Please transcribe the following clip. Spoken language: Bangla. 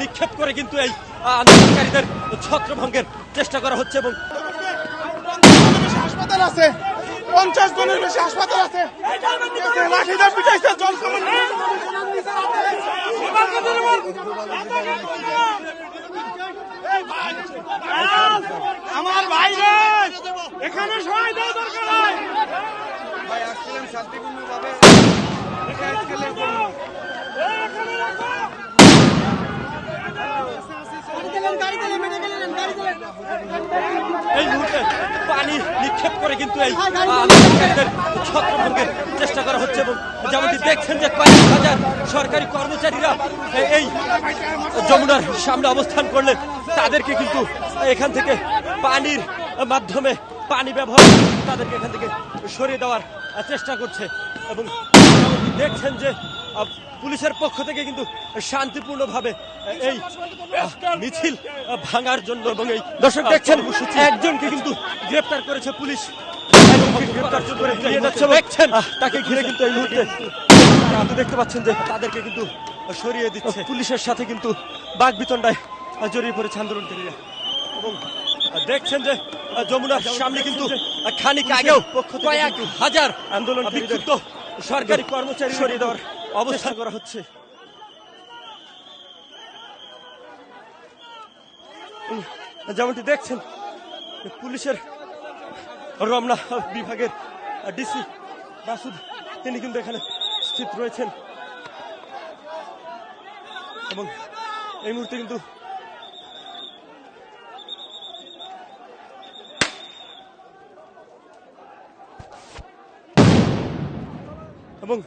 নিক্ষেপ করে কিন্তু এই আন্দোলনকারীদের ছত্রভঙ্গের চেষ্টা করা হচ্ছে এবং হাসপাতাল আছে। পঞ্চাশ জনের বেশি হাসপাতাল আছে। আমার ভাই এখানে সবাই দেওয়া দরকার শান্তিপূর্ণভাবে এই মুহূর্তে পানি নিক্ষেপ করে কিন্তু এই আহ, ছত্রভঙ্গের চেষ্টা করা হচ্ছে এবং যেমনটি দেখছেন যে কয়েক হাজার সরকারি কর্মচারীরা এই যমুনার সামনে অবস্থান করলেন তাদেরকে কিন্তু এখান থেকে পানির মাধ্যমে পানি ব্যবহার তাদেরকে এখান থেকে সরিয়ে দেওয়ার চেষ্টা করছে এবং দেখছেন যে পুলিশের পক্ষ থেকে কিন্তু শান্তিপূর্ণভাবে এই মিছিল ভাঙার জন্য এবং এই দর্শক দেখছেন একজনকে কিন্তু গ্রেপ্তার করেছে পুলিশ। গ্রেপ্তার করে নিয়ে যাচ্ছে দেখছেন। তাকে ঘিরে কিন্তু এই মুহূর্তে দেখতে পাচ্ছেন যে তাদেরকে কিন্তু সরিয়ে দিচ্ছে। পুলিশের সাথে কিন্তু বাঘ বিতণ্ডায় জড়িয়ে পড়েছে আন্দোলনকারীরা এবং দেখছেন যে যমুনার সামনে কিন্তু খানিক আগেও কয়েক হাজার আন্দোলন বিক্ষুব্ধ সরকারি কর্মচারী সরিয়ে দেওয়ার অবস্থান করা হচ্ছে। যেমনটি দেখছেন, পুলিশের রমনা বিভাগের ডিসি মাসুদ তিনি কিন্তু এখানে স্থিত রয়েছেন। এবং এই মুহূর্তে কিন্তু এবং